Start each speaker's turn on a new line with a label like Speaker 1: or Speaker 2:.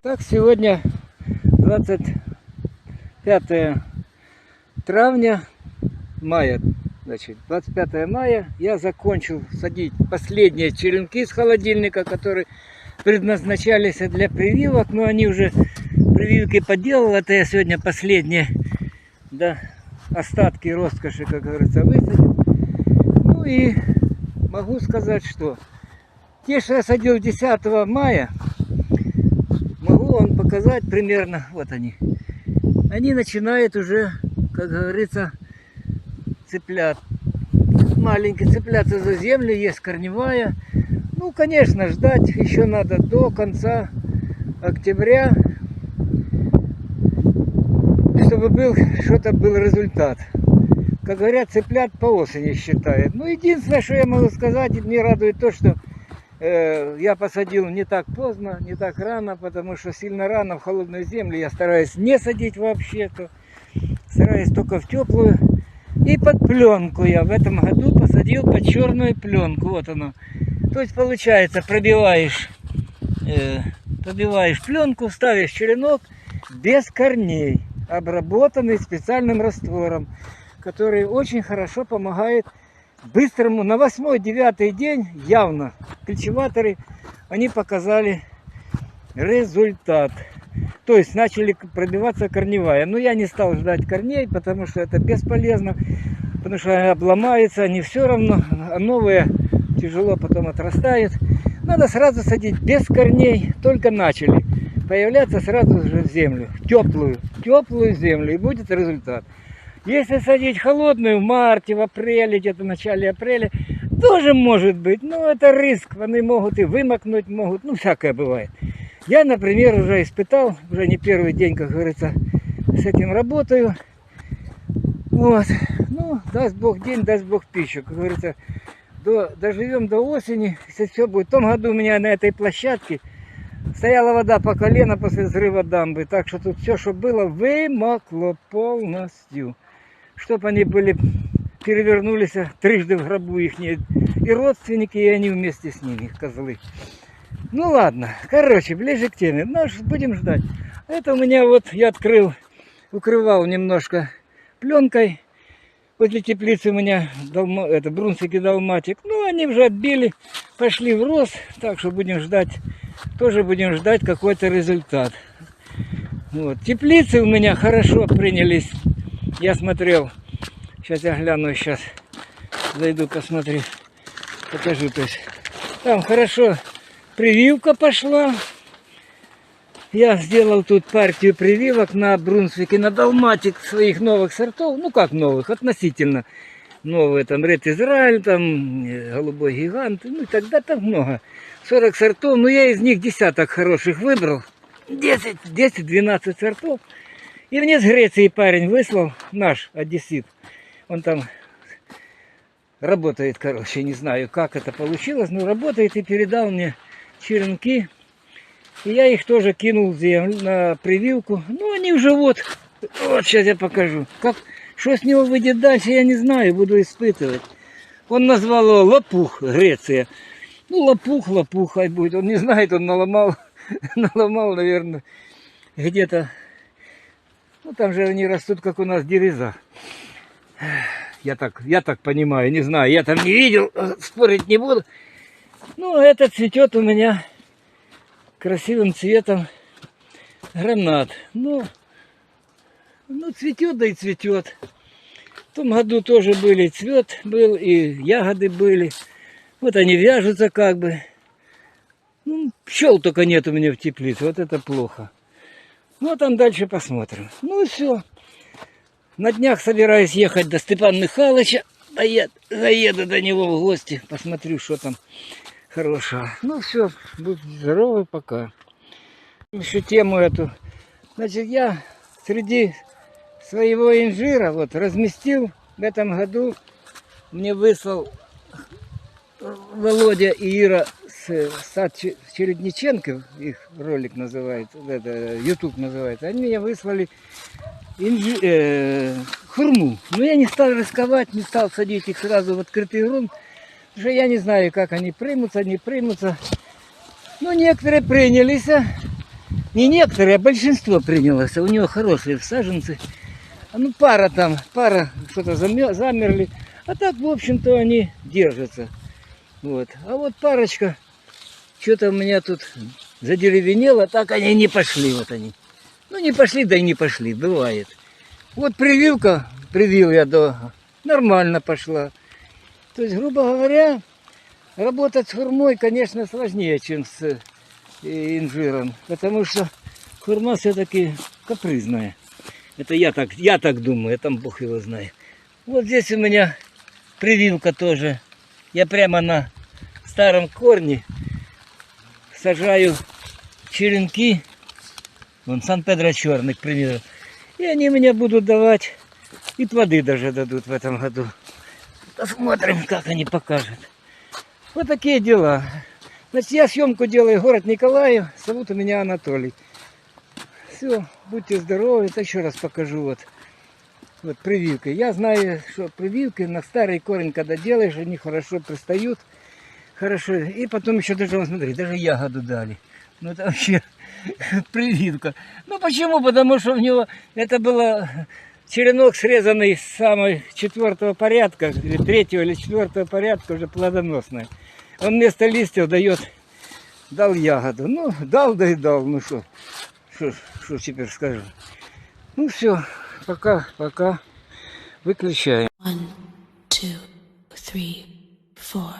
Speaker 1: Так, сегодня 25 травня, мая, значит, 25 мая. Я закончил садить последние черенки с холодильника, которые предназначались для прививок, но они уже прививки поделал, это я сегодня последние, да, остатки роскоши, как говорится, высадил. Ну и могу сказать, что те, что я садил 10 мая, могу вам показать примерно, вот они. Они начинают уже, как говорится, цеплят. Маленькие цепляться за землю, есть корневая. Ну, конечно, ждать еще надо до конца октября, чтобы был что-то был результат. Как говорят, цыплят по осени считают. Ну, единственное, что я могу сказать, мне радует то, что э, я посадил не так поздно, не так рано, потому что сильно рано в холодную землю я стараюсь не садить вообще, то стараюсь только в теплую. И под пленку я в этом году посадил под черную пленку. Вот оно. То есть получается, пробиваешь, э, пробиваешь пленку, ставишь черенок без корней, обработанный специальным раствором, который очень хорошо помогает быстрому. На восьмой-девятый день явно культиваторы, они показали результат. То есть начали пробиваться корневая. Но я не стал ждать корней, потому что это бесполезно. Потому что они обломаются, они все равно, а новые тяжело потом отрастают. Надо сразу садить без корней, только начали. Появляться сразу же в землю, теплую, теплую землю, и будет результат. Если садить холодную в марте, в апреле, где-то в начале апреля, тоже может быть, но это риск, они могут и вымокнуть, могут, ну всякое бывает. Я, например, уже испытал, уже не первый день, как говорится, с этим работаю. Вот, ну, даст Бог день, даст Бог пищу, как говорится, до, доживем до осени, если все будет. В том году у меня на этой площадке стояла вода по колено после взрыва дамбы, так что тут все, что было, вымокло полностью. Чтоб они были, перевернулись трижды в гробу их, и родственники, и они вместе с ними, козлы. Ну ладно, короче, ближе к теме. Ну, будем ждать. Это у меня вот, я открыл, укрывал немножко пленкой. Возле теплицы у меня далма, это, брунсик и далматик. Ну, они уже отбили, пошли в рост. Так что будем ждать, тоже будем ждать какой-то результат. Вот. Теплицы у меня хорошо принялись. Я смотрел. Сейчас я гляну, сейчас зайду посмотрю. Покажу. То есть. Там хорошо прививка пошла. Я сделал тут партию прививок на Брунсвик и на Далматик своих новых сортов. Ну как новых, относительно новые. Там Ред Израиль, там э, Голубой Гигант, ну тогда там много. 40 сортов, но я из них десяток хороших выбрал. 10-12 сортов. И мне с Греции парень выслал, наш одессит. Он там работает, короче, не знаю, как это получилось, но работает и передал мне черенки. И я их тоже кинул на прививку. Ну, они уже вот, вот сейчас я покажу. Как, что с него выйдет дальше, я не знаю, буду испытывать. Он назвал его лопух, Греция. Ну, лопух, лопух, хай будет. Он не знает, он наломал, наломал, наверное, где-то. Ну, там же они растут, как у нас дереза. Я так, я так понимаю, не знаю, я там не видел, спорить не буду. Ну, это цветет у меня красивым цветом гранат. Ну, ну цветет, да и цветет. В том году тоже были цвет был, и ягоды были. Вот они вяжутся как бы. Ну, пчел только нет у меня в теплице, вот это плохо. Ну, а там дальше посмотрим. Ну, все. На днях собираюсь ехать до Степана Михайловича. Доед, заеду до него в гости, посмотрю, что там хорошего. Ну все, будьте здоровы, пока. Еще тему эту. Значит, я среди своего инжира вот разместил в этом году, мне выслал Володя и Ира с сад Чередниченко, их ролик называется, это, YouTube называется, они мне выслали инжи, э, хурму. Но я не стал рисковать, не стал садить их сразу в открытый грунт, Уже я не знаю, как они примутся, не примутся. Ну, некоторые принялись. а. Не некоторые, а большинство принялось. У него хорошие саженцы. А ну, пара там, пара что-то замер- замерли. А так, в общем-то, они держатся. Вот. А вот парочка, что-то у меня тут задеревенело, так они не пошли, вот они. Ну, не пошли, да и не пошли, бывает. Вот прививка, привил я до, нормально пошла. То есть, грубо говоря, работать с хурмой, конечно, сложнее, чем с э, инжиром, потому что хурма все-таки капризная. Это я так, я так думаю, там Бог его знает. Вот здесь у меня прививка тоже. Я прямо на старом корне сажаю черенки. Вон Сан-Педро черный, к примеру. И они мне будут давать, и плоды даже дадут в этом году. Посмотрим, как они покажут. Вот такие дела. Значит, я съемку делаю город Николаев. Зовут у меня Анатолий. Все, будьте здоровы. Это еще раз покажу вот, вот прививки. Я знаю, что прививки на старый корень, когда делаешь, они хорошо пристают. Хорошо. И потом еще даже, вот смотри, даже ягоду дали. Ну это вообще прививка. Ну почему? Потому что у него это было черенок срезанный с самого четвертого порядка, или третьего, или четвертого порядка, уже плодоносный. Он вместо листьев дает, дал ягоду. Ну, дал, да и дал. Ну что, что теперь скажу. Ну все, пока, пока. Выключаем. One, two, three, four.